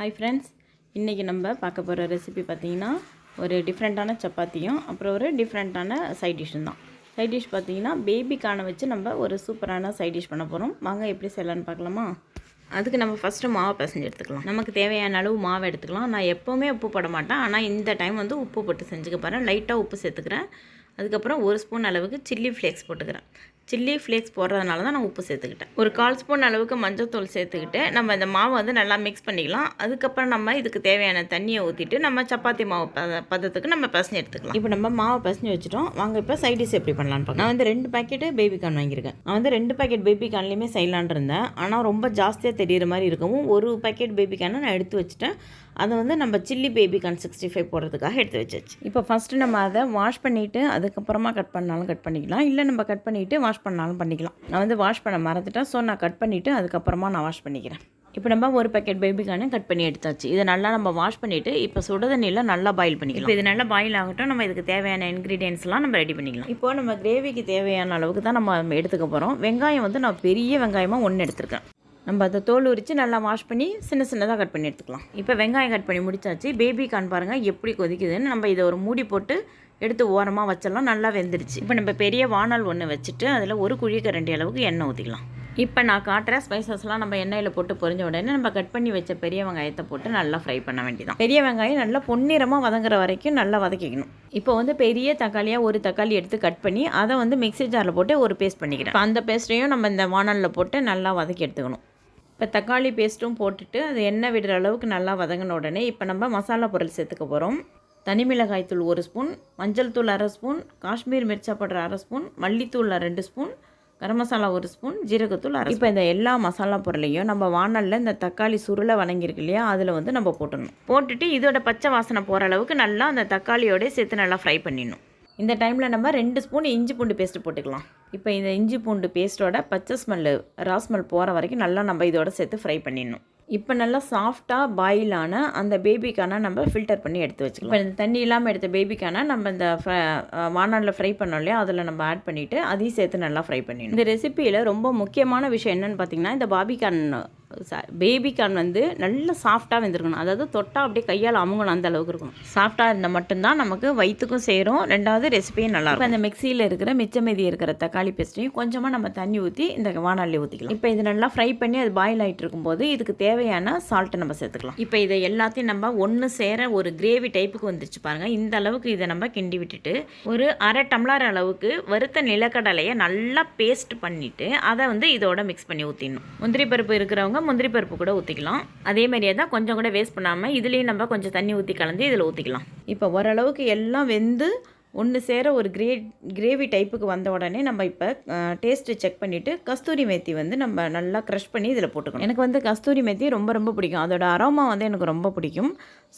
Hi friends இன்றைக்கி நம்ம பார்க்க போகிற ரெசிபி பார்த்தீங்கன்னா ஒரு டிஃப்ரெண்ட்டான சப்பாத்தியும் அப்புறம் ஒரு டிஃப்ரெண்ட்டான சைட் டிஷ்ஷும் தான். சைட் டிஷ் பார்த்தீங்கன்னா பேபிக்கான வச்சு நம்ம ஒரு சூப்பரான சைட் டிஷ் பண்ண போகிறோம் வாங்க எப்படி செய்யலான்னு பார்க்கலாமா? அதுக்கு நம்ம ஃபஸ்ட்டு மாவை பிசைஞ்சு எடுத்துக்கலாம். நமக்கு தேவையான அளவு மாவை எடுத்துக்கலாம். நான் எப்போவுமே உப்பு போட மாட்டேன். ஆனால் இந்த டைம் வந்து உப்பு போட்டு செஞ்சுக்க போகிறேன் லைட்டாக உப்பு சேர்த்துக்கிறேன். அதுக்கப்புறம் ஒரு ஸ்பூன் அளவுக்கு சில்லி ஃப்ளேக்ஸ் போட்டுக்கிறேன். சில்லி ஃப்ளேக்ஸ் போடுறதுனால தான் நான் உப்பு சேர்த்துக்கிட்டேன். ஒரு கால் ஸ்பூன் அளவுக்கு மஞ்சள்தூள் சேர்த்துக்கிட்டு நம்ம இந்த மாவை வந்து நல்லா மிக்ஸ் பண்ணிக்கலாம். அதுக்கப்புறம் நம்ம இதுக்கு தேவையான தண்ணியை ஊற்றிட்டு நம்ம சப்பாத்தி மாவு பத பதத்துக்கு நம்ம பசஞ்சு எடுத்துக்கலாம். இப்போ நம்ம மாவை பசஞ்சு வச்சுட்டோம். வாங்க இப்போ சைடிஸ் எப்படி பண்ணலான்னு பார்க்கலாம். நான் வந்து ரெண்டு பாக்கெட்டு பேபி கார்ன் வாங்கியிருக்கேன். நான் வந்து ரெண்டு பாக்கெட் பேபி கார்ன்லேயுமே செய்யலான் இருந்தேன். ஆனால் ரொம்ப ஜாஸ்தியாக தெரியிற மாதிரி இருக்கவும் ஒரு பாக்கெட் பேபி கார்னை நான் எடுத்து வச்சுட்டேன். அதை வந்து நம்ம chilli baby corn sixty five போடுறதுக்காக எடுத்து வச்சாச்சு. இப்போ ஃபஸ்ட்டு நம்ம அதை வாஷ் பண்ணிவிட்டு அதுக்கப்புறமா கட் பண்ணாலும் கட் பண்ணிக்கலாம். இல்லை நம்ம கட் பண்ணிவிட்டு வாஷ் பண்ணாலும் பண்ணிக்கலாம். நான் வந்து வாஷ் பண்ண மறந்துட்டேன். ஸோ நான் கட் பண்ணிவிட்டு அதுக்கப்புறமா நான் வாஷ் பண்ணிக்கிறேன். இப்போ நம்ம ஒரு பேக்கெட் பேபி கார்னு கட் பண்ணி எடுத்தாச்சு. இதை நல்லா நம்ம வாஷ் பண்ணிவிட்டு இப்போ சுட தண்ணியில் நல்லா பாயில் பண்ணிக்கலாம். இப்போ இது நல்லா பாயில் ஆகட்டும். நம்ம இதுக்கு தேவையான இன்க்ரீடியன்ஸ்லாம் நம்ம ரெடி பண்ணிக்கலாம். இப்போ நம்ம கிரேவிக்கு தேவையான அளவுக்கு தான் நம்ம எடுத்துக்க போகிறோம் வெங்காயம் வந்து நான் பெரிய வெங்காயமாக ஒன்று எடுத்திருக்கேன். நம்ம அதை தோல் உரித்து நல்லா வாஷ் பண்ணி சின்ன சின்னதாக கட் பண்ணி எடுத்துக்கலாம். இப்போ வெங்காயம் கட் பண்ணி முடிச்சாச்சு. பேபி கான் பாருங்கள் எப்படி கொதிக்குதுன்னு நம்ம இதை ஒரு மூடி போட்டு எடுத்து ஓரமாக வச்செல்லாம் நல்லா வெந்துருச்சு. இப்போ நம்ம பெரிய வானல் ஒன்று வச்சுட்டு அதில் ஒரு குழிக்கரண்டி அளவுக்கு எண்ணெய் ஊற்றிக்கலாம் இப்போ நான் காட்டுற ஸ்பைசஸ்லாம் நம்ம எண்ணெயில் போட்டு பொரிஞ்ச உடனே நம்ம கட் பண்ணி வச்ச பெரிய வெங்காயத்தை போட்டு நல்லா ஃப்ரை பண்ண வேண்டியதான் பெரிய வெங்காயம் நல்லா பொன்னிறமாக வதங்குற வரைக்கும் நல்லா வதக்கிக்கணும். இப்போ வந்து பெரிய தக்காளியாக ஒரு தக்காளி எடுத்து கட் பண்ணி அதை வந்து மிக்ஸி ஜாரில் போட்டு ஒரு பேஸ்ட் பண்ணிக்கிறேன். அந்த பேஸ்ட்டையும் நம்ம இந்த வானலில் போட்டு நல்லா வதக்கி எடுத்துக்கணும். இப்போ தக்காளி பேஸ்ட்டும் போட்டுட்டு அது எண்ணெய் விடுற அளவுக்கு நல்லா வதங்கின உடனே இப்போ நம்ம மசாலா பொருள் சேர்த்துக்க போகிறோம் தனி மிளகாய் தூள் ஒரு ஸ்பூன் மஞ்சள் தூள் அரை ஸ்பூன் காஷ்மீர் மிர்ச்சா பவுடர் அரை ஸ்பூன் மல்லித்தூள் ரெண்டு ஸ்பூன் கரம் மசாலா ஒரு ஸ்பூன் ஜீரகத்தூள் அரை இப்போ இந்த எல்லா மசாலா பொருளையும் நம்ம வானலில் இந்த தக்காளி சுருளை வணங்கியிருக்கு இல்லையா அதில் வந்து நம்ம போட்டுடணும் போட்டுட்டு இதோட பச்சை வாசனை போகிற அளவுக்கு நல்லா அந்த தக்காளியோடய சேர்த்து நல்லா ஃப்ரை பண்ணிடணும். இந்த டைமில் நம்ம ரெண்டு ஸ்பூன் இஞ்சி பூண்டு பேஸ்ட்டு போட்டுக்கலாம். இப்போ இந்த இஞ்சி பூண்டு பேஸ்ட்டோட பச்சை ஸ்மெல்லு ராஸ்மெல் போகிற வரைக்கும் நல்லா நம்ம இதோட சேர்த்து ஃப்ரை பண்ணிடணும். இப்போ நல்லா சாஃப்டாக பாயிலான அந்த பேபிக்கான நம்ம ஃபில்டர் பண்ணி எடுத்து வச்சுக்கலாம். இப்போ இந்த தண்ணி இல்லாமல் எடுத்த பேபிக்கான நம்ம இந்த வானாடில் ஃப்ரை பண்ணோம் இல்லையா? அதில் நம்ம ஆட் பண்ணிவிட்டு அதையும் சேர்த்து நல்லா ஃப்ரை பண்ணிடணும். இந்த ரெசிப்பியில் ரொம்ப முக்கியமான விஷயம் என்னென்னு பார்த்தீங்கன்னா இந்த பாபிகான் பேபிகான் வந்து நல்ல சாஃப்டாக வெந்திருக்கணும். அதாவது தொட்டால் அப்படியே கையால் அமுங்கணும் அந்த அளவுக்கு இருக்கணும். சாஃப்டாக இருந்தால் மட்டும்தான் நமக்கு வயிற்றுக்கும் சேரும். ரெண்டாவது ரெசிபியும் நல்லா இருக்கும். அந்த மிக்சியில் இருக்கிற மிச்ச மீதி இருக்கிற தக்காளி பேஸ்ட்டையும் கொஞ்சமாக நம்ம தண்ணி ஊற்றி இந்த வானாலி ஊற்றிக்கலாம் இப்போ இது நல்லா ஃப்ரை பண்ணி அது பாயில் ஆகிட்டு இருக்கும்போது இதுக்கு தேவையான சால்ட்டை நம்ம சேர்த்துக்கலாம். இப்போ இதை எல்லாத்தையும் நம்ம ஒன்று சேர ஒரு கிரேவி டைப்புக்கு வந்துருச்சு பாருங்கள் இந்த அளவுக்கு இதை நம்ம கிண்டி விட்டுட்டு ஒரு அரை டம்ளர் அளவுக்கு வறுத்த நிலக்கடலையை நல்லா பேஸ்ட் பண்ணிவிட்டு அதை வந்து இதோட மிக்ஸ் பண்ணி ஊற்றிடணும் முந்திரி பருப்பு இருக்கிறவங்க முந்திரி பருப்பு கூட ஊற்றிக்கலாம் அதே மாதிரியே தான் கொஞ்சம் கூட வேஸ்ட் பண்ணாமல் இதுலேயும் நம்ம கொஞ்சம் தண்ணி ஊற்றி கலந்து இதில் ஊற்றிக்கலாம் இப்போ ஓரளவுக்கு எல்லாம் வெந்து ஒன்று சேர ஒரு கிரே கிரேவி டைப்புக்கு வந்த உடனே நம்ம இப்போ டேஸ்ட்டு செக் பண்ணிவிட்டு கஸ்தூரி மேத்தி வந்து நம்ம நல்லா க்ரஷ் பண்ணி இதில் போட்டுக்கணும். எனக்கு வந்து கஸ்தூரி மேத்தி ரொம்ப ரொம்ப பிடிக்கும். அதோட அரோமா வந்து எனக்கு ரொம்ப பிடிக்கும்.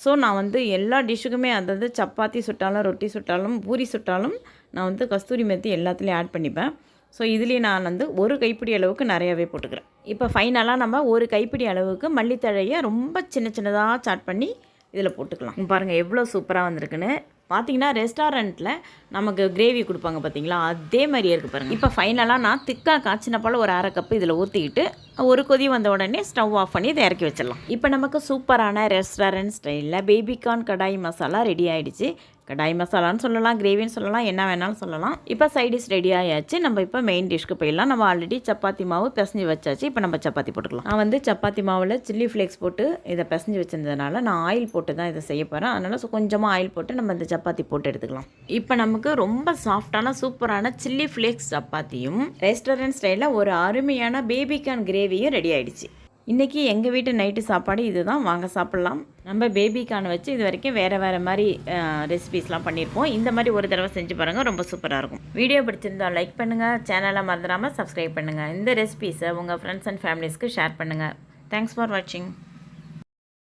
ஸோ நான் வந்து எல்லா டிஷ்ஷுக்குமே அதாவது சப்பாத்தி சுட்டாலும் ரொட்டி சுட்டாலும் பூரி சுட்டாலும் நான் வந்து கஸ்தூரி மேத்தி எல்லாத்துலேயும் ஆட் பண்ணிப்பேன். ஸோ இதுலேயும் நான் வந்து ஒரு கைப்பிடி அளவுக்கு நிறையாவே போட்டுக்கிறேன். இப்போ ஃபைனலாக நம்ம ஒரு கைப்பிடி அளவுக்கு மல்லித்தழையை ரொம்ப சின்ன சின்னதாக சாட் பண்ணி இதில் போட்டுக்கலாம். பாருங்கள் எவ்வளோ சூப்பராக வந்திருக்குன்னு. பார்த்தீங்கன்னா ரெஸ்டாரண்ட்டில் நமக்கு கிரேவி கொடுப்பாங்க பார்த்தீங்களா அதே மாதிரியே இருக்குது பாருங்கள் இப்போ ஃபைனலாக நான் திக்காக காய்ச்சின போல் ஒரு அரை கப்பு இதில் ஊற்றிக்கிட்டு ஒரு கொதி வந்த உடனே ஸ்டவ் ஆஃப் பண்ணி இதை இறக்கி வச்சிடலாம். இப்போ நமக்கு சூப்பரான ரெஸ்டாரண்ட் ஸ்டைலில் பேபிகார்ன் கடாய் மசாலா ரெடி ஆகிடுச்சு கடாய் மசாலான்னு சொல்லலாம் கிரேவின்னு சொல்லலாம் என்ன வேணாலும் சொல்லலாம். இப்போ சைடிஷ் ரெடி ஆயாச்சு. நம்ம இப்போ மெயின் டிஷ்க்கு போயிடலாம். நம்ம ஆல்ரெடி சப்பாத்தி மாவு பிசைஞ்சு வச்சாச்சு. இப்போ நம்ம சப்பாத்தி போட்டுக்கலாம். நான் வந்து சப்பாத்தி மாவில் சில்லி ஃப்ளேக்ஸ் போட்டு இதை பிசைஞ்சு வச்சிருந்ததுனால நான் ஆயில் போட்டு தான் இதை செய்ய போகிறேன் அதனால் கொஞ்சமாக ஆயில் போட்டு நம்ம இந்த சப்பாத்தி போட்டு எடுத்துக்கலாம். இப்போ நமக்கு ரொம்ப சாஃப்டான சூப்பரான சில்லி ஃப்ளேக்ஸ் சப்பாத்தியும் ரெஸ்டாரண்ட் ஸ்டைலில் ஒரு அருமையான பேபிகான் கிரேவியும் ரெடி ஆகிடுச்சு இன்றைக்கி எங்கள் வீட்டு நைட்டு சாப்பாடு இதுதான். வாங்க சாப்பிட்லாம். நம்ம பேபிக்கான வச்சு இது வரைக்கும் வேறு வேறு மாதிரி ரெசிபீஸ்லாம் பண்ணியிருப்போம் இந்த மாதிரி ஒரு தடவை செஞ்சு பாருங்கள் ரொம்ப சூப்பராக இருக்கும். வீடியோ பிடிச்சிருந்தால் லைக் பண்ணுங்கள் சேனலை மறந்துடாமல் சப்ஸ்கிரைப் பண்ணுங்கள் இந்த ரெசிபீஸை உங்கள் ஃப்ரெண்ட்ஸ் அண்ட் ஃபேமிலிஸ்க்கு ஷேர் பண்ணுங்கள் தேங்க்ஸ் ஃபார் வாட்சிங்